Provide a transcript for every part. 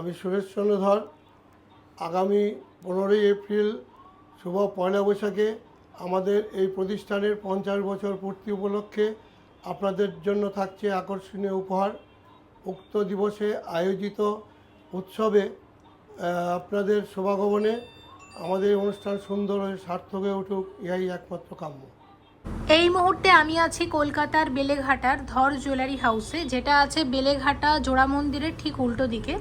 আমি সুরেশচন্দ্র ধর। আগামী পনেরোই এপ্রিল শুভ পয়লা বৈশাখে আমাদের এই প্রতিষ্ঠানের পঞ্চাশ বছর পূর্তি উপলক্ষে আপনাদের জন্য থাকছে আকর্ষণীয় উপহার। উক্ত দিবসে আয়োজিত উৎসবে আপনাদের শোভাগমনে আমাদের অনুষ্ঠান সুন্দর হয়ে সার্থক হয়ে উঠুক, ইহাই একমাত্র কাম্য। এই মুহূর্তে আমি আছি কলকাতার বেলেঘাটার ধর জুয়েলারি হাউসে, যেটা আছে বেলেঘাটা জোড়া মন্দিরের ঠিক উল্টো দিকে।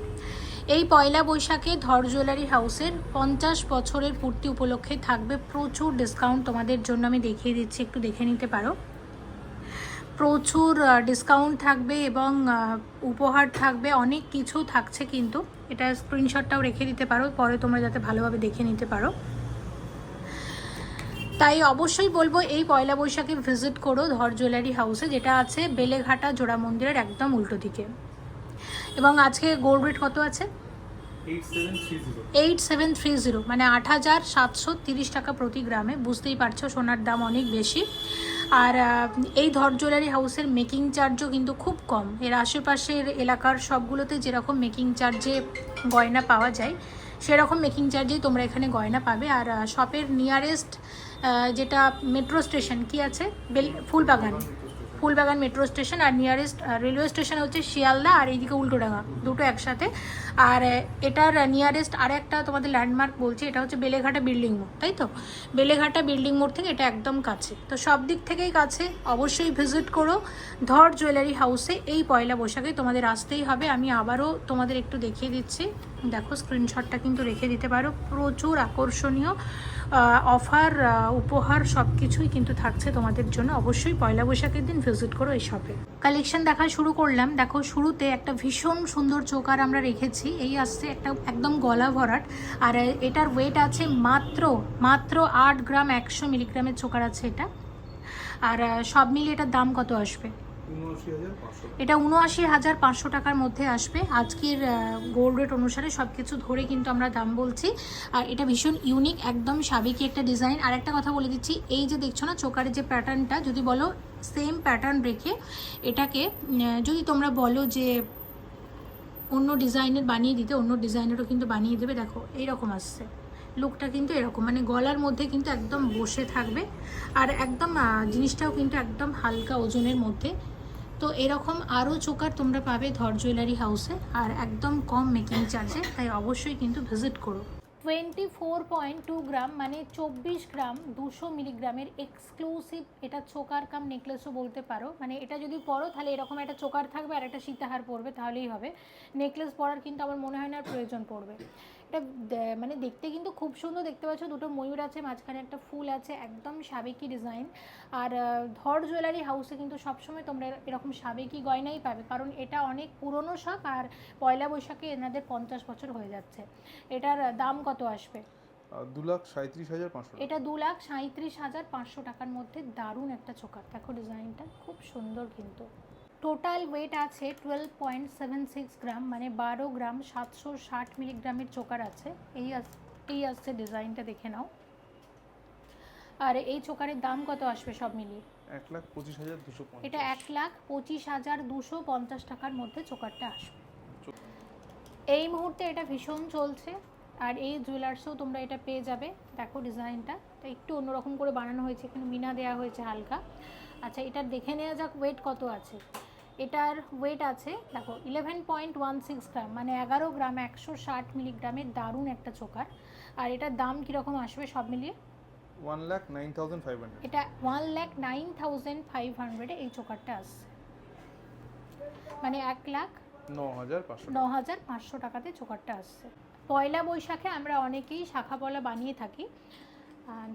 এই পয়লা বৈশাখে ধর জুয়েলারি হাউসের পঞ্চাশ বছরের পূর্তি উপলক্ষে থাকবে প্রচুর ডিসকাউন্ট তোমাদের জন্য আমি দেখিয়ে দিচ্ছি, একটু দেখে নিতে পারো। প্রচুর ডিসকাউন্ট থাকবে এবং উপহার থাকবে, অনেক কিছু থাকছে কিন্তু। এটা স্ক্রিনশটটাও রেখে দিতে পারো, পরে তোমরা যাতে ভালোভাবে দেখে নিতে পারো। তাই অবশ্যই বলব, এই পয়লা বৈশাখে ভিজিট করো ধর জুয়েলারি হাউসে, যেটা আছে বেলেঘাটা জোড়া মন্দিরের একদম উল্টো দিকে। এবং আজকে গোল্ড রেট কত আছে? Eight seven three zero. মানে আট হাজার সাতশো তিরিশ টাকা প্রতি গ্রামে। বুঝতেই পারছ, সোনার দাম অনেক বেশি। আর এই ধর জুয়েলারি হাউসের মেকিং চার্জও কিন্তু খুব কম। এর আশেপাশের এলাকার সবগুলোতে যেরকম মেকিং চার্জে গয়না পাওয়া যায়, সেরকম মেকিং চার্জেই তোমরা এখানে গয়না পাবে। আর শপের নিয়ারেস্ট যেটা মেট্রো স্টেশন কি আছে? বেল, ফুলবাগান। ফুলবাগান মেট্রো স্টেশন আর নিয়ারেস্ট রেলওয়ে স্টেশন হচ্ছে শিয়ালদা আর এইদিকে উল্টোডাঙ্গা, দুটো একসাথে। আর এটার নিয়ারেস্ট আর একটা তোমাদের ল্যান্ডমার্ক বলছি, এটা হচ্ছে বেলেঘাটা বিল্ডিং মোড় তাই তো? বেলেঘাটা বিল্ডিং মোড় থেকে এটা একদম কাছে। তো সব দিক থেকেই কাছে, অবশ্যই ভিজিট করো। ধর জুয়েলারি হাউসে এই পয়লা বৈশাখে তোমাদের আসতেই হবে। আমি আবারও তোমাদের একটু দেখিয়ে দিচ্ছি। দেখো স্ক্রিনশটটা কিন্তু রেখে দিতে পারো। প্রচুর আকর্ষণীয়। অফার উপহার সব কিছুই কিন্তু থাকছে তোমাদের জন্য। অবশ্যই পয়লা বৈশাখের দিন ভিজিট করো এই শপে কালেকশন দেখা শুরু করলাম। দেখো, শুরুতে একটা ভীষণ সুন্দর চোকার আমরা রেখেছি। এই আসছে একটা একদম গলা ভরাট। আর এটার ওয়েট আছে মাত্র মাত্র আট গ্রাম একশো মিলিগ্রামের চোকার আছে এটা। আর সব মিলিয়ে এটার দাম কত আসবে? এটা উনআশি হাজার পাঁচশো টাকার মধ্যে আসবে। আজকের গোল্ড রেট অনুসারে সব কিছু ধরে কিন্তু আমরা দাম বলছি। আর এটা ভীষণ ইউনিক একদম সাবেকি একটা ডিজাইন আর একটা কথা বলে দিচ্ছি, এই যে দেখছ না চোকারের যে প্যাটার্নটা যদি বলো সেম প্যাটার্ন রেখে এটাকে যদি তোমরা বলো যে অন্য ডিজাইনের বানিয়ে দিতে, অন্য ডিজাইনেরও কিন্তু বানিয়ে দেবে, দেখো, এইরকম আসছে। লুকটা কিন্তু এরকম মানে গলার মধ্যে কিন্তু একদম বসে থাকবে। আর একদম জিনিসটাও কিন্তু একদম হালকা ওজনের মধ্যে। তো এরকম আরও চোকার তোমরা পাবে ধর জুয়েলারি হাউসে আর একদম কম মেকিং চার্জে তাই অবশ্যই কিন্তু ভিজিট করো। Twenty four point two gram মানে চব্বিশ গ্রাম দুশো মিলিগ্রামের এক্সক্লুসিভ এটা চোকার কাম নেকলেসও বলতে পারো। মানে এটা যদি পরো, তাহলে এরকম একটা চোকার থাকবে আর একটা সীতাহার পরবে, তাহলেই হবে। নেকলেস পরার কিন্তু আমার মনে হয় না প্রয়োজন পড়বে। এটা দে- মানে দেখতে কিন্তু খুব সুন্দর দেখতে পাচ্ছ দুটো ময়ূর আছে মাঝখানে একটা ফুল আছে একদম সাবেকি ডিজাইন আর ধর জুয়েলারি হাউসে কিন্তু সবসময় তোমরা এরকম সাবেকি গয়নাই পাবে কারণ এটা অনেক পুরনো শখ আর পয়লা বৈশাখে এনাদের পঞ্চাশ বছর হয়ে যাচ্ছে। এটার দাম কত আসবে? দু লাখ সাঁত্রিশ হাজার পাঁচশো এটা দু লাখ সাঁত্রিশ হাজার পাঁচশো টাকার মধ্যে দারুণ একটা চোকার। দেখো ডিজাইনটা খুব সুন্দর কিন্তু। টোটাল ওয়েট আছে twelve point seven six gram মানে বারো গ্রাম সাতশো ষাট মিলিগ্রামের চোকার আছে। এই আস- এই আসছে ডিজাইনটা দেখে নাও। আর এই চোকারের দাম কত আসবে সব মিলিয়ে? এক লাখ পঁচিশ হাজার দুশো এটা এক লাখ পঁচিশ হাজার দুশো পঞ্চাশ টাকার মধ্যে চোকারটা আসবে। এই মুহূর্তে এটা ভীষণ চলছে আর এই জুয়েলার্সেও তোমরা এটা পেয়ে যাবে। দেখো ডিজাইনটা তো একটু অন্যরকম করে বানানো হয়েছে এখানে মিনা দেওয়া হয়েছে হালকা। আচ্ছা এটার দেখে নেওয়া যাক ওয়েট কত আছে। এটার ওয়েট আছে দেখো eleven point one six gram মানে এগারো গ্রাম একশো ষাট মিলিগ্রামের দারুণ একটা চোকার। আর এটার দাম কীরকম আসবে সব মিলিয়ে? One lakh nine thousand five hundred এটা one lakh nine thousand five হান্ড্রেডে এই চোকারটা আসছে। মানে এক লাখ ন হাজার পাঁচশো টাকাতে চোকারটা আসছে। পয়লা বৈশাখে আমরা অনেকেই শাখা পলা বানিয়ে থাকি।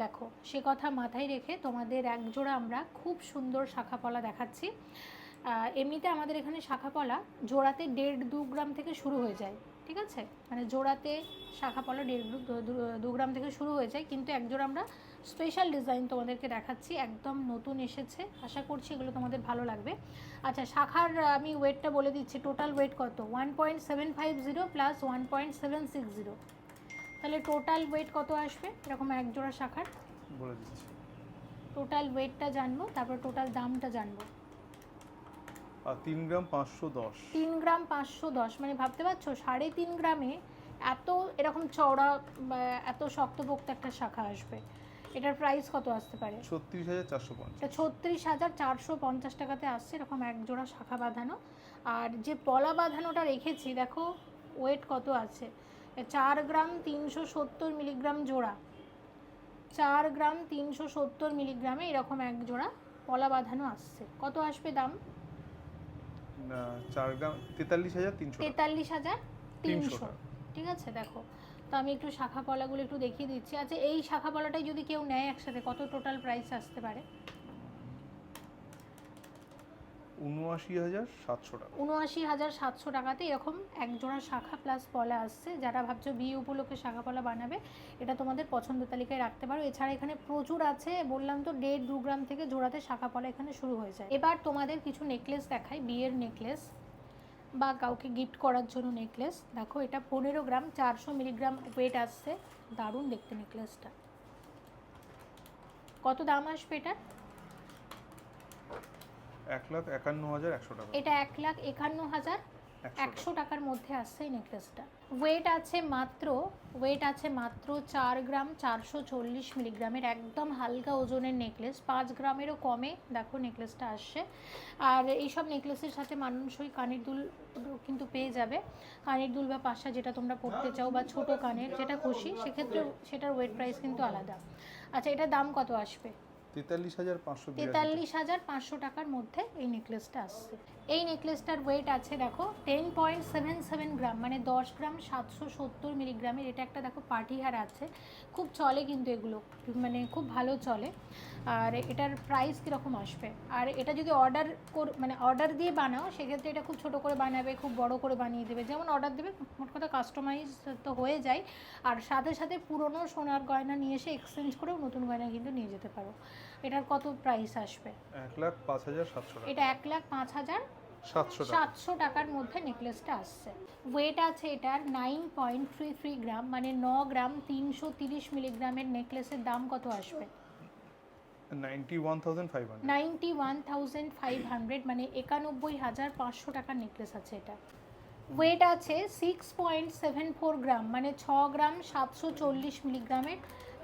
দেখো সে কথা মাথায় রেখে তোমাদের একজোড়া আমরা খুব সুন্দর শাখা পলা দেখাচ্ছি। এমনিতে আমাদের এখানে শাখা পলা জোড়াতে দেড় দু গ্রাম থেকে শুরু হয়ে যায় ঠিক আছে? মানে জোড়াতে শাখা পলা দেড় দু গ্রাম থেকে শুরু হয়ে যায় কিন্তু একজোড়া আমরা স্পেশাল ডিজাইন তোমাদেরকে দেখাচ্ছি একদম নতুন এসেছে আশা করছি এগুলো তোমাদের ভালো লাগবে। আচ্ছা শাখার আমি ওয়েটটা বলে দিচ্ছি টোটাল ওয়েট কত? One point seven five zero plus one point seven six zero তাহলে টোটাল ওয়েট কত আসবে? এরকম এক জোড়া শাখার। বলে দিচ্ছি। টোটাল ওয়েটটা জানব তারপর টোটাল দামটা জানব। আর তিন গ্রাম পাঁচশো দশ। তিন গ্রাম পাঁচশো দশ মানে ভাবতে পারছ সাড়ে তিন গ্রামে এত এরকম চওড়া এত শক্তপোক্ত একটা শাখা আসবে। এটার প্রাইস কত আসতে পারে? ছত্রিশ হাজার চারশো পঞ্চাশ। ছত্রিশ হাজার চারশো পঞ্চাশ টাকাতে আসছে এরকম এক জোড়া শাখা বাঁধানো। আর যে পলা বাঁধানোটা রেখেছি দেখো ওয়েট কত আছে? চার গ্রাম তিনশো সত্তর মিলিগ্রাম জোড়া। চার গ্রাম তিনশো সত্তর মিলিগ্রামে এরকম এক জোড়া পলা বাঁধানো আসছে। কত আসবে দাম? চার গ্রাম তেতাল্লিশ হাজার তিনশো তেতাল্লিশ হাজার তিনশো ঠিক আছে দেখো। তো আমি একটু শাখা পলাগুলো একটু দেখিয়ে দিচ্ছি। আচ্ছা এই শাখা পলাটাই যদি কেউ নেয় একসাথে কত টোটাল প্রাইস আসতে পারে? উনআশি হাজার সাতশো টাকা। উনআশি হাজার সাতশো টাকাতে এরকম এক জোড়া শাখা প্লাস পলা আসছে। যারা ভাবছ বিয়ে উপলক্ষে শাখা পলা বানাবে, এটা তোমাদের পছন্দ তালিকায় রাখতে পারো। এছাড়া এখানে প্রচুর আছে। বললাম তো দেড় দু গ্রাম থেকে জোড়াতে শাখা পলা এখানে শুরু হয়ে যায়। এবার তোমাদের কিছু নেকলেস দেখাই, বিয়ের নেকলেস বা কাউকে গিফট করার জন্য নেকলেস দেখো, এটা পনেরো গ্রাম, চারশো মিলিগ্রাম ওয়েট আসছে। দারুণ দেখতে নেকলেসটা কত দাম আসবে এটা এক লাখ একান্ন হাজার একশো টাকা। এটা এক লাখ একান্ন হাজার একশো টাকার মধ্যে আসছে এই নেকলেসটা ওয়েট আছে মাত্র ওয়েট আছে মাত্র চার গ্রাম চারশো চল্লিশ মিলিগ্রামের একদম হালকা ওজনের নেকলেস পাঁচ গ্রামেরও কমে দেখো নেকলেসটা আসছে। আর এইসব নেকলেসের সাথে মানুষই কানের দুল কিন্তু পেয়ে যাবে। কানের দুল বা পাশা যেটা তোমরা পড়তে চাও বা ছোট কানের যেটা খুশি সেক্ষেত্রে সেটার ওয়েট প্রাইস কিন্তু আলাদা। আচ্ছা এটার দাম কত আসবে? তেতাল্লিশ হাজার পাঁচশো তেতাল্লিশ হাজার পাঁচশো টাকার মধ্যে এই নেকলেসটা আসছে। এই নেকলেসটার ওয়েট আছে দেখো ten point seven seven gram মানে দশ গ্রাম সাতশো সত্তর মিলিগ্রামের এটা একটা দেখো পার্টি হার আছে। খুব চলে কিন্তু এগুলো মানে খুব ভালো চলে। আর এটার প্রাইস কীরকম আসবে? আর এটা যদি অর্ডার কর মানে অর্ডার দিয়ে বানাও সেক্ষেত্রে এটা খুব ছোট করে বানাবে খুব বড় করে বানিয়ে দেবে। যেমন অর্ডার দেবে মোট কথা কাস্টমাইজ তো হয়ে যায়। আর সাথে সাথে পুরনো সোনার গয়না নিয়ে এসে এক্সচেঞ্জ করেও নতুন গয়না কিন্তু নিয়ে যেতে পারো। এটার কত প্রাইস আসবে? এক লাখ পাঁচ হাজার সাতশো এটা এক লাখ পাঁচ হাজার সাতশো টাকা। সাতশো টাকার মধ্যে নেকলেসটা আসছে। ওয়েট আছে এটার nine point three three gram মানে ন গ্রাম তিনশো তিরিশ মিলিগ্রামের নেকলেসের দাম কত আসবে? Ninety one thousand five hundred মানে একানব্বই হাজার পাঁচশো টাকার নেকলেস আছে এটা। ওয়েট আছে six point seven four gram মানে ছ গ্রাম সাতশো চল্লিশ মিলিগ্রামের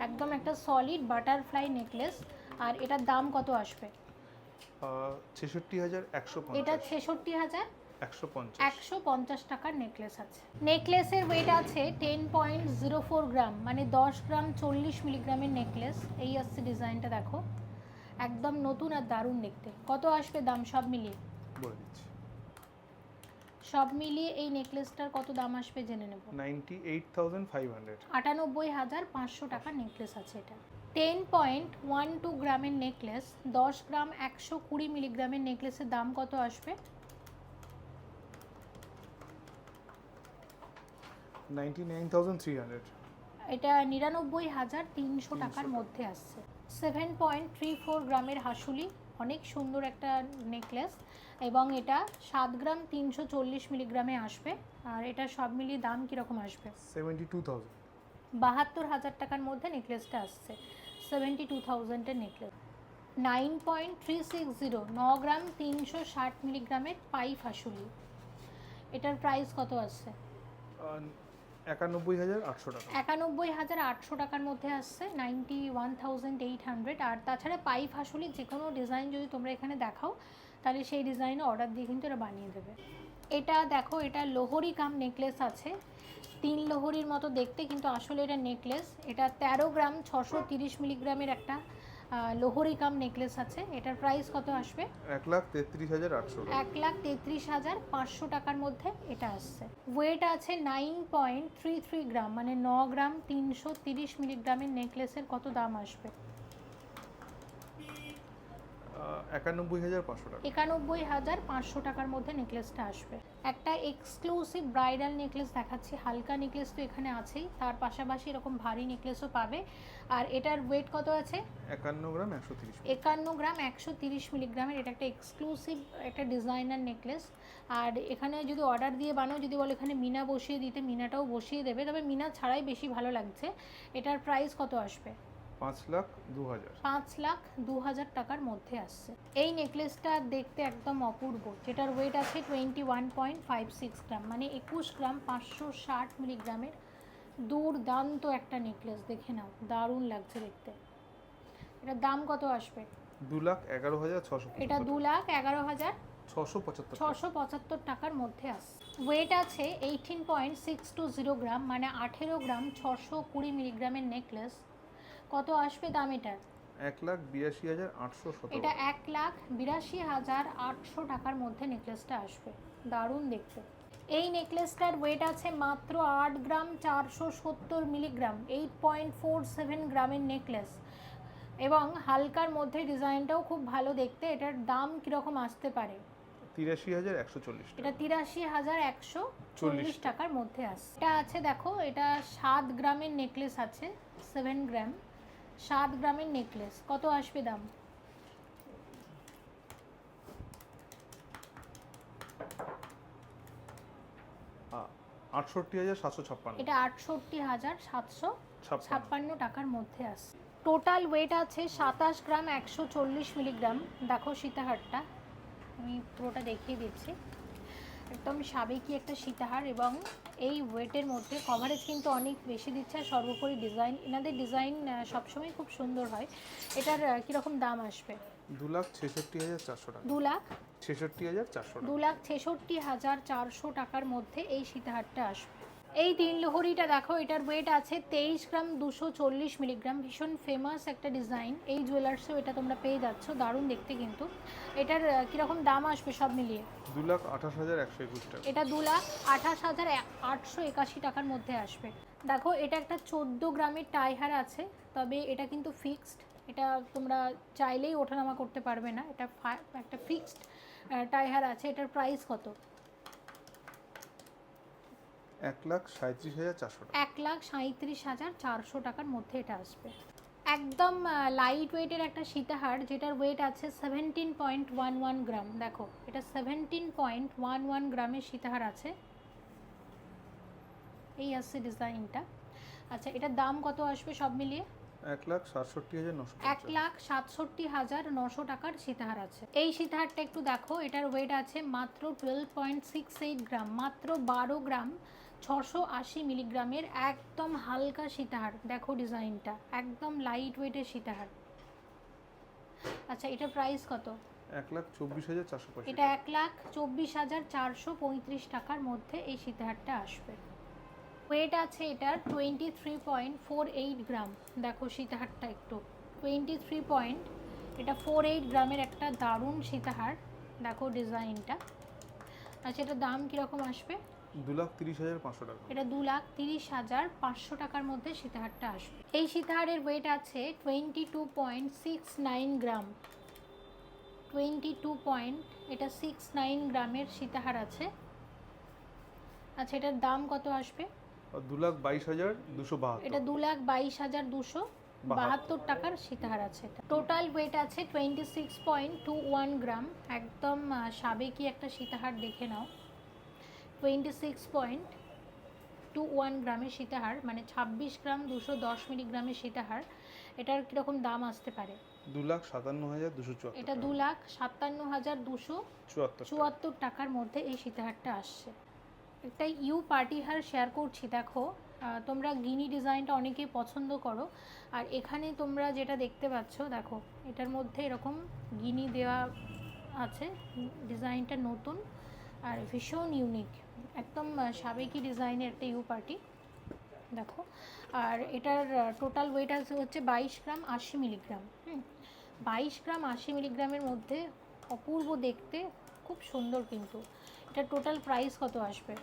একদম একটা সলিড বাটারফ্লাই নেকলেস আর এটার দাম কত আসবে? ছেষট্টি হাজার একশো এটা ছেষট্টি হাজার একশো পঞ্চাশ। টাকার নেকলেস আছে। নেকলেসের ওয়েট আছে ten point zero four gram মানে দশ গ্রাম চল্লিশ মিলিগ্রামের নেকলেস। এই আসছে ডিজাইনটা দেখো। একদম নতুন আর দারুণ দেখতে। কত আসবে দাম? সব মিলিয়ে? বলে দিচ্ছি। সব মিলিয়ে এই নেকলেসটার কত দাম আসবে জেনে নেব। Ninety eight thousand five hundred. আটানব্বই হাজার পাঁচশো টাকার নেকলেস আছে এটা। টেন পয়েন্ট ওয়ান টু গ্রামের নেকলেস দশ গ্রাম একশো কুড়ি মিলিগ্রামের নেকলেসের দাম কত আসবে? এটা নিরানব্বই হাজার তিনশো টাকার মধ্যে আসছে। সেভেন পয়েন্ট থ্রি ফোর গ্রামের হাসুলি অনেক সুন্দর একটা নেকলেস এবং এটা সাত গ্রাম তিনশো চল্লিশ মিলিগ্রামে আসবে। আর এটা সব মিলিয়ে দাম কীরকম আসবে? সেভেন্টি টু থাউজেন্ড বাহাত্তর হাজার টাকার মধ্যে নেকলেসটা আসছে। Seventy two থাউজেন্ডের necklace. Nine point three six zero ন গ্রাম তিনশো ষাট মিলিগ্রামের পাইপ হাসুলি এটার প্রাইস কত আসছে একানব্বই হাজার আটশো টাকা। একানব্বই হাজার আটশো টাকার মধ্যে আসছে ninety one thousand eight hundred. আর তাছাড়া পাইপ হাসুলি যে কোনো ডিজাইন যদি তোমরা এখানে দেখাও তাহলে সেই ডিজাইনে অর্ডার দিয়ে কিন্তু এরা বানিয়ে দেবে। এটা দেখো এটা লোহরি কাম নেকলেস আছে। তিন লোহরির মতো দেখতে কিন্তু আসলে এটা নেকলেস এটা তেরো গ্রাম ছশো তিরিশ মিলিগ্রামের একটা লোহরি কাম নেকলেস আছে। এটার প্রাইস কত আসবে? এক লাখ তেত্রিশ হাজার আটশো এক লাখ তেত্রিশ হাজার পাঁচশো টাকার মধ্যে এটা আসছে। ওয়েট আছে nine point three three gram মানে ন গ্রাম তিনশো তিরিশ মিলিগ্রামের নেকলেসের কত দাম আসবে? একানব্বই হাজার পাঁচশো টাকা। একানব্বই হাজার পাঁচশো টাকার মধ্যে নেকলেসটা আসবে। একটা এক্সক্লুসিভ ব্রাইডাল নেকলেস দেখাচ্ছি হালকা নেকলেস তো এখানে আছেই তার পাশাপাশি এরকম ভারী নেকলেসও পাবে। আর এটার ওয়েট কত আছে? একান্ন গ্রাম একশো তিরিশ একান্ন গ্রাম একশো তিরিশ মিলিগ্রামের এটা একটা এক্সক্লুসিভ একটা ডিজাইনার নেকলেস আর এখানে যদি অর্ডার দিয়ে বানাও যদি বলো এখানে মিনা বসিয়ে দিতে মিনাটাও বসিয়ে দেবে। তবে মিনা ছাড়াই বেশি ভালো লাগছে। এটার প্রাইস কত আসবে? পাঁচ লাখ দু হাজার। পাঁচ লাখ দু হাজার টাকার মধ্যে আসছে। এই নেকলেসটা দেখতে একদম অপূর্ব যেটার ওয়েট আছে twenty one point five six gram মানে একুশ গ্রাম পাঁচশো ষাট মিলিগ্রামের দুর্দান্ত একটা নেকলেস দেখে নাও দারুণ লাগছে দেখতে। এটার দাম কত আসবে? দু লাখ এগারো হাজার ছশো এটা দু লাখ এগারো হাজার ছশো পঁচাত্তর ছশো পঁচাত্তর টাকার মধ্যে আসছে। ওয়েট আছে eighteen point six two zero gram মানে আঠেরো গ্রাম ছশো কুড়ি মিলিগ্রামের নেকলেস। কত আসবে দাম এটার? এক লাখ বিরাশি হাজার আটশো এটা এক লাখ বিরাশি হাজার আটশো টাকার মধ্যে নেকলেসটা আসবে। দারুণ দেখতে। এই নেকলেসটার ওয়েট আছে মাত্র আট গ্রাম চারশো সত্তর milligram eight point four seven গ্রামের নেকলেস। এবং হালকার মধ্যে ডিজাইনটাও খুব ভালো দেখতে এটার দাম কীরকম আসতে পারে? তিরাশি হাজার একশো চল্লিশ এটা তিরাশি হাজার একশো চল্লিশ চল্লিশ টাকার মধ্যে আসছে। এটা আছে দেখো এটা সাত গ্রামের নেকলেস আছে সেভেন গ্রাম সাত গ্রামের নেকলেস কত আসবে দাম? আটষট্টি হাজার সাতশো ছাপ্পান্ন। এটা আটষট্টি হাজার সাতশো ছাপ্পান্ন। ছাপ্পান্ন টাকার মধ্যে আসছে টোটাল ওয়েট আছে সাতাশ গ্রাম একশো চল্লিশ মিলিগ্রাম দেখো সীতাহারটা। আমি পুরোটা দেখিয়ে দিচ্ছি। একদম সাবেকি একটা সীতাহার এবং এই ওয়েটের মধ্যে কভারেজ কিন্তু অনেক বেশি দিচ্ছে আর সর্বোপরি ডিজাইন এনাদের ডিজাইন সবসময় খুব সুন্দর হয়। এটার কীরকম দাম আসবে? দু লাখ ছেষট্টি হাজার চারশো টাকা। দু লাখ ছেষট্টি হাজার চারশো দু লাখ ছেষট্টি হাজার চারশো টাকার মধ্যে এই সীতাহারটা আসবে। এই তিন লোহরিটা দেখো এটার ওয়েট আছে তেইশ গ্রাম দুশো চল্লিশ মিলিগ্রাম। ভীষণ ফেমাস একটা ডিজাইন এই জুয়েলার্সেও এটা তোমরা পেয়ে যাচ্ছ দারুণ দেখতে কিন্তু। এটার কীরকম দাম আসবে সব মিলিয়ে? দু লাখ আঠাশ হাজার একশো একুশ টাকা। এটা দু লাখ আঠাশ হাজার আটশো একাশি টাকার মধ্যে আসবে। দেখো এটা একটা চোদ্দ গ্রামের টাইহার আছে তবে এটা কিন্তু ফিক্সড এটা তোমরা চাইলেই ওঠানামা করতে পারবে না। এটা একটা ফিক্সড টাইহার আছে। এটার প্রাইস কত? এক লাখ সাঁত্রিশ হাজার চারশো এক লাখ সাঁত্রিশ হাজার চারশো টাকার মধ্যে এটা আসবে। একদম লাইট ওয়েটের একটা সীতাহার যেটার ওয়েট আছে seventeen point one one gram দেখো এটা সেভেন্টিন পয়েন্ট ওয়ান ওয়ান গ্রামের সীতাহার আছে। এই আসছে ডিজাইনটা আচ্ছা এটার দাম কত আসবে সব মিলিয়ে? এক লাখ সাতষট্টি হাজার নশো এক লাখ সাতষট্টি হাজার নশো টাকার সীতাহার আছে। এই সীতাহারটা একটু দেখো এটার ওয়েট আছে মাত্র twelve point six eight gram মাত্র বারো গ্রাম ছশো আশি মিলিগ্রামের একদম হালকা সীতাহার। দেখো ডিজাইনটা একদম লাইট ওয়েটের সীতাহার। আচ্ছা এটা প্রাইস কত? এক লাখ চব্বিশ হাজার চারশো এটা এক লাখ চব্বিশ হাজার চারশো পঁয়ত্রিশ টাকার মধ্যে এই সীতাহারটা আসবে। ওয়েট আছে এটার twenty three point four eight gram. দেখো সীতাহারটা একটু। টোয়েন্টি থ্রি পয়েন্ট এটা ফোর এইট গ্রামের একটা দারুণ সীতাহার। দেখো ডিজাইনটা। আচ্ছা এটার দাম কীরকম আসবে? দু লাখ তিরিশ হাজার পাঁচশো টাকা। এটা দু লাখ তিরিশ হাজার পাঁচশো টাকার মধ্যে সীতাহারটা আসবে। এই সীতাহারের ওয়েট আছে twenty two point six nine gram twenty two point এটা সিক্স নাইন গ্রামের সীতাহার আছে। আচ্ছা এটার দাম কত আসবে? দু লাখ বাইশ হাজার দুশো বাহাত্তর। এটা দু লাখ বাইশ হাজার দুশো বাহাত্তর। টাকার সীতাহার আছে টোটাল ওয়েট আছে twenty six point two one gram একদম সাবেকি একটা সীতাহার দেখে নাও। Twenty six point two one গ্রামের সীতাহার মানে ছাব্বিশ গ্রাম দুশো দশ মিলিগ্রামের সীতাহার এটার কীরকম দাম আসতে পারে? দু লাখ সাতান্ন হাজার দুশো চুয়াত্তর এটা দু লাখ সাতান্ন হাজার দুশো চুয়াত্তর। চুয়াত্তর টাকার মধ্যে এই সীতাহারটা আসছে। একটা ইউ পার্টি হার শেয়ার করছি দেখো। তোমরা গিনি ডিজাইনটা অনেকেই পছন্দ করো। আর এখানে তোমরা যেটা দেখতে পাচ্ছ দেখো এটার মধ্যে এরকম গিনি দেওয়া আছে ডিজাইনটা নতুন। আর ভীষণ ইউনিক একদম সাবেকি ডিজাইনের একটা ইউ পার্টি দেখো আর এটার টোটাল ওয়েট আছে হচ্ছে বাইশ গ্রাম আশি মিলিগ্রাম হুম। বাইশ গ্রাম আশি মিলিগ্রামের মধ্যে অপূর্ব দেখতে খুব সুন্দর কিন্তু। এটা টোটাল প্রাইস কত আসবে?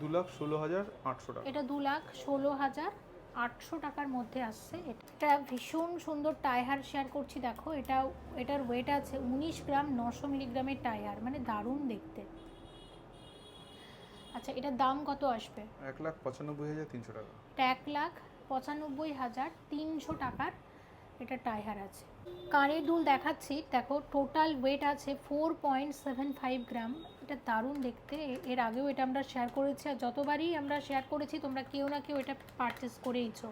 দু লাখ ষোলো হাজার আটশো টাকা। এটা দু লাখ ষোলো হাজার আটশো টাকার মধ্যে আসছে। এটা ভীষণ সুন্দর টায়ার শেয়ার করছি দেখো। এটা এটার ওয়েট আছে উনিশ গ্রাম নশো মিলিগ্রামের টায়ার মানে দারুণ দেখতে। আচ্ছা এটার দাম কত আসবে? এক লাখ পঁচানব্বই হাজার তিনশো টাকা। এক লাখ পঁচানব্বই হাজার তিনশো টাকার এটা টাইহার আছে। কানের দুল দেখাচ্ছি দেখো টোটাল ওয়েট আছে four point seven five gram এটা দারুণ দেখতে এর আগেও এটা আমরা শেয়ার করেছি আর যতবারই আমরা শেয়ার করেছি তোমরা কেউ না কেউ এটা পারচেস করেইছো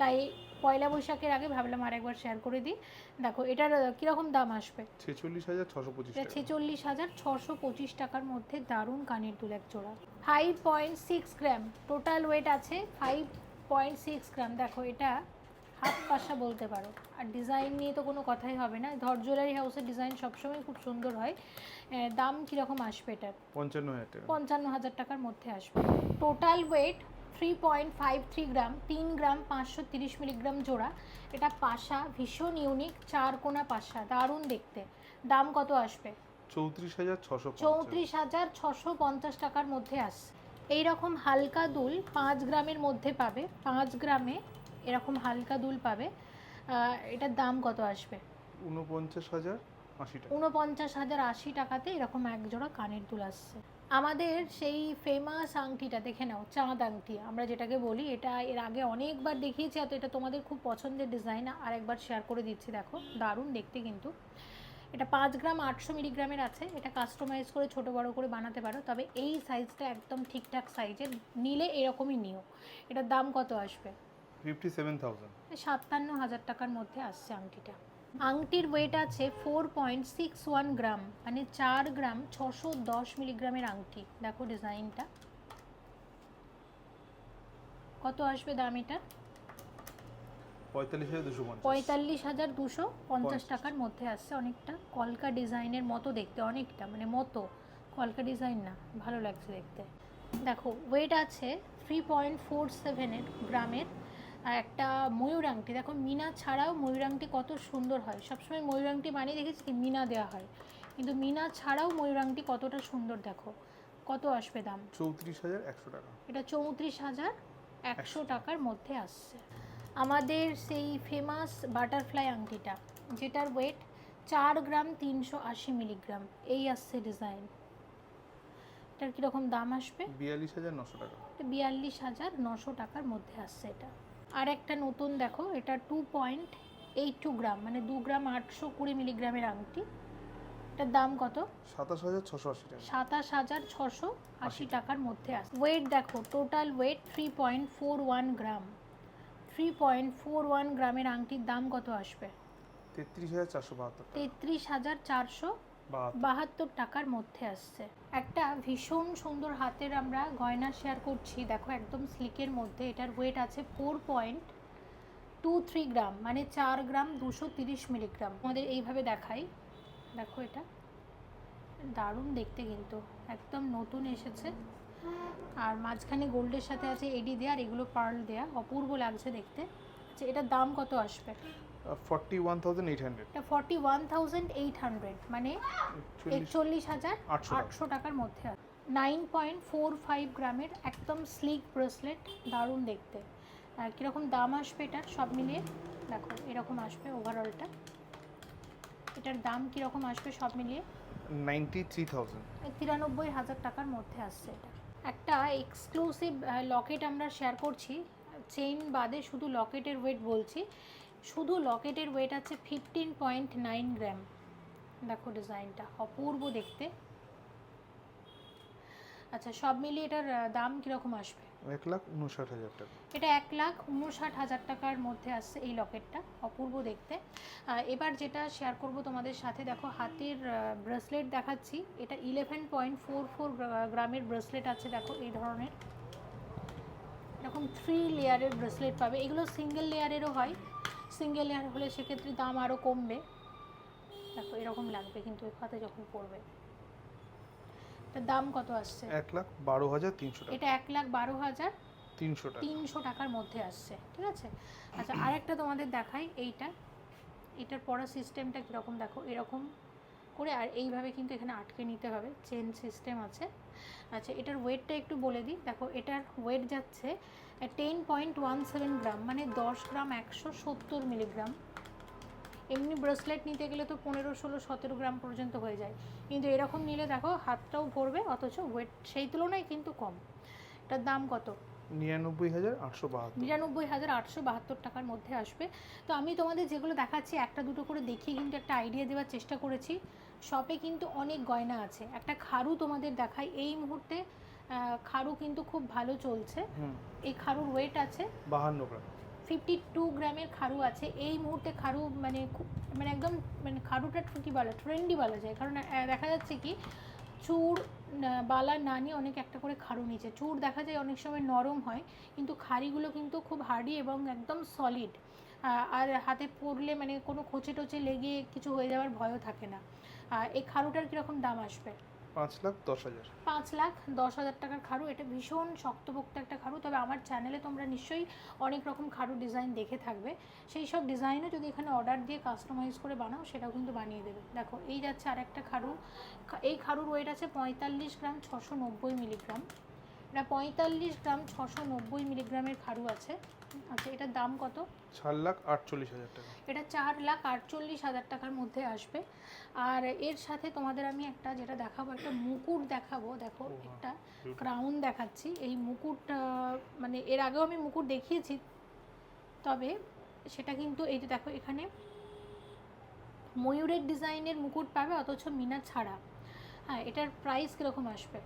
তাই পয়লা বৈশাখের আগে ভাবলাম আরেকবার শেয়ার করে দিই। দেখো এটার কীরকম দাম আসবে? ছেচল্লিশ হাজার ছশো পঁচিশ ছেচল্লিশ হাজার ছশো পঁচিশ টাকার মধ্যে দারুণ কানের দুল এক জোড়া। Five point six gram total weight আছে ফাইভ পয়েন্ট সিক্স গ্রাম দেখো এটা হাফ পাশা বলতে পারো। আর ডিজাইন নিয়ে তো কোনো কথাই হবে না। ধর জুয়েলারি হাউসের ডিজাইন সবসময় খুব সুন্দর হয়। দাম কীরকম আসবে এটার পঞ্চান্ন হাজার পঞ্চান্ন হাজার টাকার মধ্যে আসবে। Total weight three point five three gram তিন গ্রাম পাঁচশো তিরিশ মিলিগ্রাম জোড়া। এটা পাশা ভীষণ ইউনিক চার কোনা পাশা। দারুণ দেখতে। দাম কত আসবে? চৌত্রিশ হাজার ছশো চৌত্রিশ হাজার ছশো পঞ্চাশ টাকার মধ্যে আসছে। এইরকম হালকা দুল পাঁচ গ্রামের মধ্যে পাবে। পাঁচ গ্রামে এরকম হালকা দুল পাবে এটার দাম কত আসবে? উনপঞ্চাশ হাজার আশি টাকা। উনপঞ্চাশ হাজার আশি টাকাতে এরকম এক জোড়া কানের দুল আসছে। আমাদের সেই ফেমাস আংটিটা দেখে নাও চাঁদ আংটি আমরা যেটাকে বলি এটা এর আগে অনেকবার দেখিয়েছি তো এটা তোমাদের খুব পছন্দের ডিজাইন আর একবার শেয়ার করে দিচ্ছি দেখো দারুণ দেখতে কিন্তু। এটা পাঁচ গ্রাম আটশো মিলিগ্রামের আছে এটা কাস্টমাইজ করে ছোট বড় করে বানাতে পারো তবে এই সাইজটা একদম ঠিকঠাক সাইজের নিলে এরকমই নিও। এটার দাম কত আসবে? সাতান্ন হাজার টাকার মধ্যে আসছে আংটিটা। আংটির ওয়েট আছে four point six one gram মানে চার গ্রাম ছশো দশ মিলিগ্রামের আংটি। দেখো ডিজাইনটা। কত আসবে দাম এটা? পঁয়তাল্লিশ হাজার দুশো পঞ্চাশ। টাকার মধ্যে আসছে অনেকটা। কলকা ডিজাইনের মতো দেখতে অনেকটা মানে মতো। কলকা ডিজাইন না ভালো লাগছে দেখতে। দেখো ওয়েট আছে থ্রি পয়েন্ট ফোর সেভেনের গ্রামের আর একটা ময়ূর আংটি। দেখো মিনা ছাড়াও ময়ূর আংটি কত সুন্দর হয়। সবসময় ময়ূর আংটি বানিয়ে দেখেছি কি মিনা দেওয়া হয়। কিন্তু মিনা ছাড়াও ময়ূর আংটি কতটা সুন্দর দেখো কত আসবে দাম? চৌত্রিশ হাজার একশো টাকা। এটা চৌত্রিশ হাজার একশো টাকার মধ্যে আসছে। আমাদের সেই ফেমাস বাটারফ্লাই আংটিটা যেটার ওয়েট চার গ্রাম তিনশো আশি মিলিগ্রাম এই আসছে ডিজাইন এটার কীরকম দাম আসবে? বিয়াল্লিশ হাজার নশো টাকা। এটা বিয়াল্লিশ হাজার নশো টাকার মধ্যে আসছে এটা। আর একটা নতুন দেখো এটা two point eight two gram মানে দু গ্রাম আটশো কুড়ি মিলিগ্রামের আংটি। এটার দাম কত? সাতাশ হাজার ছশো আশি টাকা। সাতাশ হাজার ছশো আশি টাকার মধ্যে আসে ওয়েট দেখো total weight three point four one gram three point four one গ্রামের আংটির দাম কত আসবে? তেত্রিশ হাজার চারশো বাহাত্তর টাকা। তেত্রিশ হাজার চারশো বাহাত্তর। টাকার মধ্যে আসছে। একটা ভীষণ সুন্দর হাতের আমরা গয়না শেয়ার করছি। দেখো, একদম স্লিকের মধ্যে। এটার ওয়েট আছে four point two three gram মানে চার গ্রাম দুশো তিরিশ মিলিগ্রাম আমাদের এইভাবে দেখাই। দেখো এটা। দারুণ দেখতে কিন্তু। একদম নতুন এসেছে। আর মাঝখানে গোল্ডের সাথে আছে এডি দেয়া আর এগুলো পার্ল দেয়া। অপূর্ব লাগছে দেখতে। আচ্ছা এটার দাম কত আসবে? মানে একচল্লিশ হাজার আটশো টাকার মধ্যে নাইন পয়েন্ট ফোর ফাইভ গ্রামের একদম স্লিক ব্রেসলেট দারুণ দেখতে। কীরকম দাম আসবে এটার সব মিলিয়ে দেখো এরকম আসবে ওভারঅলটা এটার দাম কীরকম আসবে সব মিলিয়ে? নাইনটি থ্রি থাউজেন্ড তিরানব্বই হাজার টাকার মধ্যে আসছে এটা। একটা এক্সক্লুসিভ লকেট আমরা শেয়ার করছি। চেইন বাদে শুধু লকেটের ওয়েট বলছি। শুধু লকেটের ওয়েট আছে ফিফটিন পয়েন্ট নাইন গ্রাম দেখো ডিজাইনটা অপূর্ব দেখতে। আচ্ছা সব মিলিয়ে এটার দাম কীরকম আসবে? এক লাখ উনষাট হাজার টাকা। এটা এক লাখ উনষাট হাজার টাকার মধ্যে আসছে এই লকেটটা অপূর্ব দেখতে। এবার যেটা শেয়ার করব তোমাদের সাথে দেখো হাতের ব্রেসলেট দেখাচ্ছি। এটা ইলেভেন পয়েন্ট ফোর ফোর গ্রামের ব্রেসলেট আছে দেখো এই ধরনের। এরকম থ্রি লেয়ারের ব্রেসলেট পাবে। এগুলো সিঙ্গেল লেয়ারেরও হয়। সিঙ্গেল লেয়ার হলে সেক্ষেত্রে দাম আরও কমবে। দেখো এরকম লাগবে কিন্তু ওখানে যখন পড়বে। এটার দাম কত আসছে? এক লাখ বারো হাজার তিনশো এটা এক লাখ বারো হাজার তিনশো টাকা। তিনশো টাকার মধ্যে আসছে ঠিক আছে? আচ্ছা আরেকটা তোমাদের দেখাই এইটা। এটার পড়া সিস্টেমটা কীরকম? দেখো এরকম করে আর এইভাবে কিন্তু এখানে আটকে নিতে হবে। চেন সিস্টেম আছে। আচ্ছা এটার ওয়েটটা একটু বলে দিই। দেখো, এটার ওয়েট যাচ্ছে ten point one seven gram মানে দশ গ্রাম একশো সত্তর মিলিগ্রাম। এমনি ব্রেসলেট নিতে গেলে তো পনেরো, ষোলো, সতেরো গ্রাম পর্যন্ত হয়ে যায়। কিন্তু এরকম নিলে দেখো, হাতটাও ভরবে, অথচ ওয়েট সেই তুলনায় কিন্তু কম। এটার দাম কত? নিরানব্বই হাজার আটশো বাহাত্তর। নিরানব্বই হাজার আটশো বাহাত্তর টাকার মধ্যে আসবে। তো আমি তোমাদের যেগুলো দেখাচ্ছি একটা দুটো করে দেখিয়ে কিন্তু একটা আইডিয়া দেওয়ার চেষ্টা করেছি। শপে কিন্তু অনেক গয়না আছে। একটা খারু তোমাদের দেখাই। এই মুহূর্তে খারু কিন্তু খুব ভালো চলছে। এই খারুর ওয়েট আছে বাহান্ন গ্রাম। ফিফটি টু গ্রামের খারু আছে। এই মুহূর্তে খারু মানে খুব মানে একদম মানে খারুটা কি বলা ট্রেন্ডি বলা যায়। কারণ দেখা যাচ্ছে কি না- বালা না নিয়ে অনেক একটা করে খারু নিচে চুর দেখা যায় অনেক সময় নরম হয়, কিন্তু খাড়িগুলো কিন্তু খুব হার্ডি এবং একদম সলিড আর হাতে পড়লে মানে কোনো খোঁচে টোচে লেগে কিছু হয়ে যাওয়ার ভয়ও থাকে না। এই খারুটার কীরকম দাম আসবে? পাঁচ লাখ দশ হাজার। পাঁচ লাখ দশ হাজার টাকার খারু, এটা ভীষণ শক্তপোক্ত একটা খারু, তবে আমার চ্যানেলে তোমরা নিশ্চয়ই অনেক রকম খারু ডিজাইন দেখে থাকবে। সেই সব ডিজাইনও যদি এখানে অর্ডার দিয়ে কাস্টমাইজ করে বানাও, সেটাও কিন্তু বানিয়ে দেবে। দেখো, এই যাচ্ছে আরেকটা খারু। এই খারুর ওয়েট আছে পঁয়তাল্লিশ গ্রাম, ছশো নব্বই মিলিগ্রাম এটা পঁয়তাল্লিশ গ্রাম ছশো নব্বই মিলিগ্রামের খারু আছে। আচ্ছা এটার দাম কত? চার লাখ আটচল্লিশ হাজার টাকা। এটা চার লাখ আটচল্লিশ হাজার টাকার মধ্যে আসবে। আর এর সাথে তোমাদের আমি একটা যেটা দেখাবো একটা মুকুট দেখাবো। দেখো একটা. ক্রাউন দেখাচ্ছি। এই মুকুট মানে এর আগেও আমি মুকুট দেখিয়েছি। তবে সেটা কিন্তু এই যে দেখো এখানে ময়ূরের ডিজাইনের মুকুট পাবে অথচ মিনা ছাড়া। হ্যাঁ এটার প্রাইস কীরকম আসবে?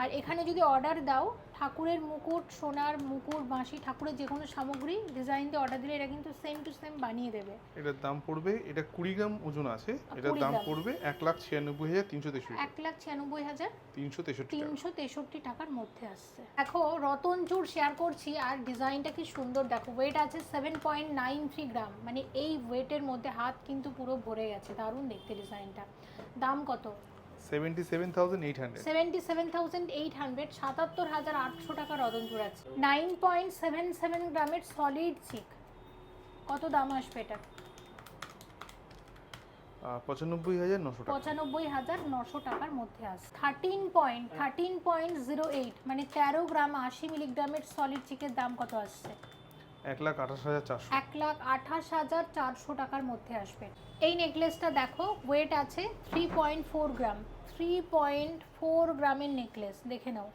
আর এখানে যদি অর্ডার দাও ঠাকুরের মুকুট সোনার মুকুট বাঁশি ঠাকুরের যে কোনো সামগ্রী ডিজাইন দিয়ে অর্ডার দিলে এটা কিন্তু সেম টু সেম বানিয়ে দেবে। এটার দাম পড়বে এটা কুড়ি গ্রাম ওজন আছে এটার দাম পড়বে এক লাখ ছিয়ানব্বই হাজার তিনশো তেষট্টি এক লাখ ছিয়ানব্বই হাজার তিনশো তেষট্টি তিনশো তেষট্টি টাকার মধ্যে আসছে। দেখো রতনচুর শেয়ার করছি আর ডিজাইনটা কি সুন্দর। দেখো ওয়েট আছে seven point nine three gram মানে এই ওয়েটের মধ্যে হাত কিন্তু পুরো ভরে গেছে। দারুণ দেখতে ডিজাইনটা দাম কত? সাতাত্তর হাজার আটশো টাকা রতনচুর আছে নাইন পয়েন্ট সেভেন সেভেন গ্রামের সলিড চিক কত দাম আসবে এটা? পঁচানব্বই হাজার নশো পঁচানব্বই হাজার নশো টাকার মধ্যে আসে thirteen point thirteen point zero eight মানে তেরো গ্রাম আশি মিলিগ্রামের সলিড চিকের দাম কত আসছে? এক লাখ আঠাশ হাজার চারশো এক লাখ আঠাশ হাজার চারশো টাকার মধ্যে আসবে। এই নেকলেসটা দেখো ওয়েট আছে three point four gram. Three point four গ্রামের নেকলেস দেখে নাও।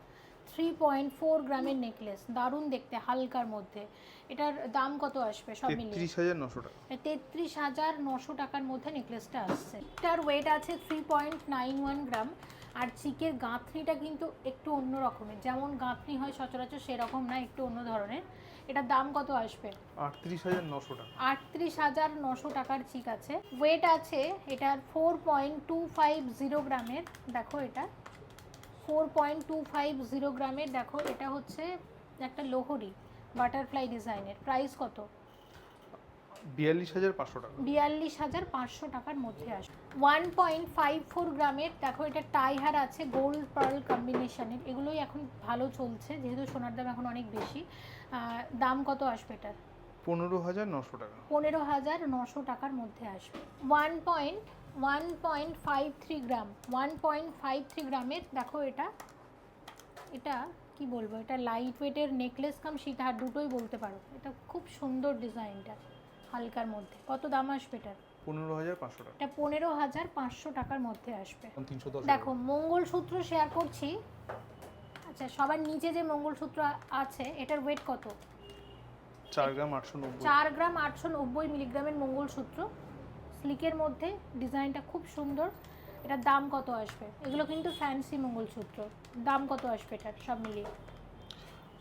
থ্রি পয়েন্ট ফোর গ্রামের নেকলেস দারুণ দেখতে হালকার মধ্যে। এটার দাম কত আসবে? সব মিলিয়ে। তেত্রিশ হাজার নশো টাকা। তেত্রিশ হাজার নশো টাকার মধ্যে নেকলেসটা আসছে। এটার ওয়েট আছে three point nine one gram আর চিকের গাঁথনিটা কিন্তু একটু অন্য রকমের যেমন গাঁথনি হয় সচরাচর সেরকম না একটু অন্য ধরনের। এটার দাম কত আসবে? আটত্রিশ হাজার নশো টাকা। আটত্রিশ হাজার নশো টাকার চিক আছে। ওয়েট আছে এটার four point two five zero গ্রামের দেখো এটা। Four point two five zero গ্রামের দেখো এটা হচ্ছে একটা লোহরি বাটারফ্লাই ডিজাইনের প্রাইস কত? বিয়াল্লিশ হাজার পাঁচশো টাকা। বিয়াল্লিশ হাজার পাঁচশো টাকার মধ্যে আসবে। ওয়ান পয়েন্ট ফাইভ ফোর গ্রামের দেখো এটা টাইহার আছে গোল্ড পার্ল কম্বিনেশনের এগুলোই এখন ভালো চলছে যেহেতু সোনার দাম এখন অনেক বেশি। দাম কত আসবে এটার? পনেরো হাজার নশো টাকা। পনেরো হাজার নশো টাকার মধ্যে আসবে। One point one point five three gram one point five three গ্রামের দেখো এটা এটা কি বলব এটা লাইট ওয়েটের নেকলেস কাম সীতাহার দুটোই বলতে পারো। এটা খুব সুন্দর ডিজাইনটা হালকার মধ্যে। কত দাম আসবে এটার? পনেরো হাজার পাঁচশো টাকা। এটা পনেরো হাজার পাঁচশো টাকার মধ্যে আসবে। দেখো মঙ্গলসূত্র শেয়ার করছি। আচ্ছা সবার নিচে যে মঙ্গলসূত্র আছে এটার ওয়েট কত? চার গ্রাম আটশো নব্বই। চার গ্রাম আটশো নব্বই মিলিগ্রামের মঙ্গলসূত্র। স্লিকের মধ্যে ডিজাইনটা খুব সুন্দর। এটার দাম কত আসবে? এগুলো কিন্তু ফ্যান্সি মঙ্গলসূত্র। দাম কত আসবে এটার সব মিলিয়ে?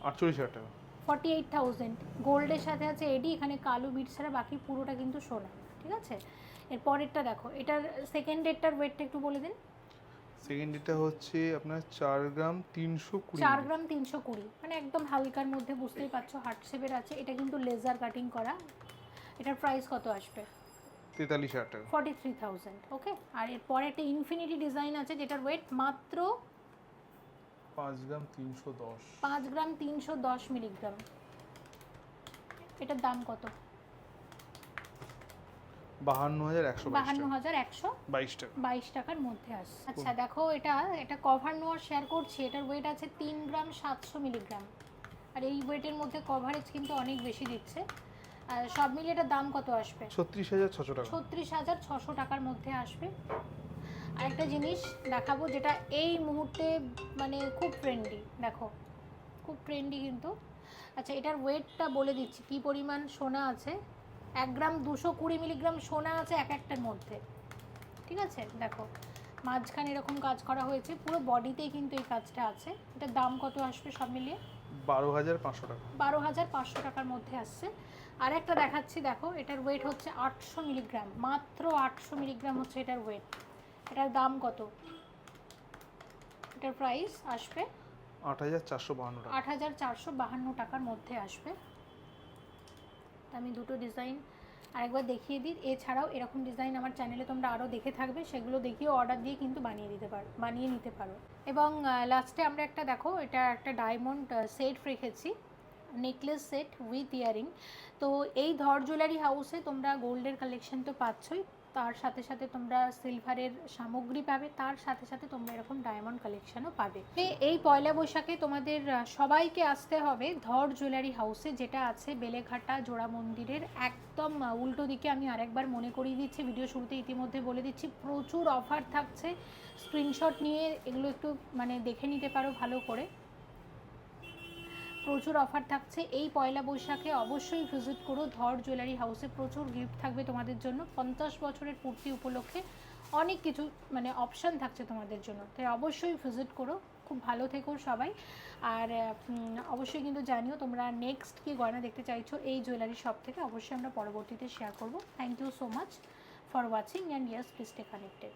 আটচল্লিশ হাজার টাকা। ফর্টি এইট থাউজেন্ড গোল্ডের সাথে আছে এডি এখানে কালো বিট ছাড়া বাকি পুরোটা কিন্তু সোনা ঠিক আছে? এর পরেরটা দেখো এটার সেকেন্ড ডেটটার ওয়েটটা একটু বলে দিন। সেকেন্ড এটা হচ্ছে আপনার চার গ্রাম তিনশো কুড়ি চার গ্রাম তিনশো কুড়ি। মানে একদম হালকার মধ্যে বুঝতেই পারছ হার্ট শেপের আছে। এটা কিন্তু লেজার কাটিং করা। এটার প্রাইস কত আসবে? তেতাল্লিশ হাজার টাকা। ফর্টি থ্রি থাউজেন্ড ওকে আর এরপরে একটা ইনফিনিটি ডিজাইন আছে যেটার ওয়েট মাত্র পাঁচ গ্রাম তিনশো দশ। পাঁচ গ্রাম তিনশো দশ মিলিগ্রাম। এটার দাম কত? বাহান্ন হাজার একশো বাহান্ন হাজার একশো বাইশ টাকা। বাইশ টাকার মধ্যে আসছে আচ্ছা দেখো এটা এটা কভার নোয়ার শেয়ার করছি এটার ওয়েট আছে তিন গ্রাম সাতশো মিলিগ্রাম আর এই ওয়েটের মধ্যে কভারেজ কিন্তু অনেক বেশি দিচ্ছে। আর সব মিলিয়ে এটার দাম কত আসবে? ছত্রিশ হাজার ছশো টাকা। ছত্রিশ হাজার ছশো টাকার মধ্যে আসবে। আরেকটা জিনিস দেখাবো যেটা এই মুহূর্তে মানে খুব ট্রেন্ডি দেখো। খুব ট্রেন্ডি কিন্তু। আচ্ছা এটার ওয়েটটা বলে দিচ্ছি কী পরিমাণ সোনা আছে? এক গ্রাম দুশো কুড়ি মিলিগ্রাম সোনা আছে এক একটার মধ্যে। ঠিক আছে? দেখো মাঝখানে এরকম কাজ করা হয়েছে। পুরো বডিতেই কিন্তু এই কাজটা আছে। এটার দাম কত আসবে সব মিলিয়ে? বারো হাজার পাঁচশো টাকা। বারো হাজার পাঁচশো টাকার মধ্যে আসছে। আর একটা দেখাচ্ছি দেখো এটার ওয়েট হচ্ছে আটশো মিলিগ্রাম। মাত্র আটশো মিলিগ্রাম হচ্ছে এটার ওয়েট এটার দাম কত? এটার প্রাইস আসবে আট হাজার চারশো বাহান্ন টাকা। আট হাজার চারশো বাহান্ন টাকার মধ্যে আসবে। আমি দুটো ডিজাইন আরেকবার দেখিয়ে দিই। এছাড়াও এরকম ডিজাইন আমার চ্যানেলে তোমরা আরও দেখে থাকবে, সেগুলো দেখিয়ে অর্ডার দিয়ে কিন্তু বানিয়ে দিতে পারো, বানিয়ে নিতে পারো। এবং লাস্টে আমরা একটা দেখো, এটা একটা ডায়মন্ড সেট রেখেছি নেকলেস সেট উইথ ইয়ারিং তো এই ধর জুয়েলারি হাউসে তোমরা গোল্ডের কালেকশন তো পাচ্ছই। তার সাথে সাথে তোমরা সিলভারের সামগ্রী পাবে, তার সাথে সাথে তোমরা এরকম ডায়মন্ড কালেকশনও পাবে। এই পয়লা বৈশাখে তোমাদের সবাইকে আসতে হবে ধর জুয়েলারি হাউসে যেটা আছে বেলেঘাটা জোড়া মন্দিরের একদম উল্টো দিকে। আমি আরেকবার মনে করিয়ে দিচ্ছি ভিডিও শুরুতে ইতিমধ্যে বলে দিচ্ছি, প্রচুর অফার থাকছে। স্ক্রিনশট নিয়ে এগুলো একটু মানে দেখে নিতে পারো ভালো করে। প্রচুর অফার থাকছে। এই পয়লা বৈশাখে অবশ্যই ভিজিট করো। ধর জুয়েলারি হাউসে প্রচুর গিফট থাকবে তোমাদের জন্য। পঞ্চাশ বছরের পূর্তি উপলক্ষে অনেক কিছু মানে অপশান থাকছে তোমাদের জন্য। তাই অবশ্যই ভিজিট করো। খুব ভালো থেকো সবাই। আর অবশ্যই কিন্তু জানিও তোমরা নেক্সট কি গয়না দেখতে চাইছো, এই জুয়েলারি শপ থেকে অবশ্যই আমরা পরবর্তীতে শেয়ার করব। Thank you so much for watching and yes please stay connected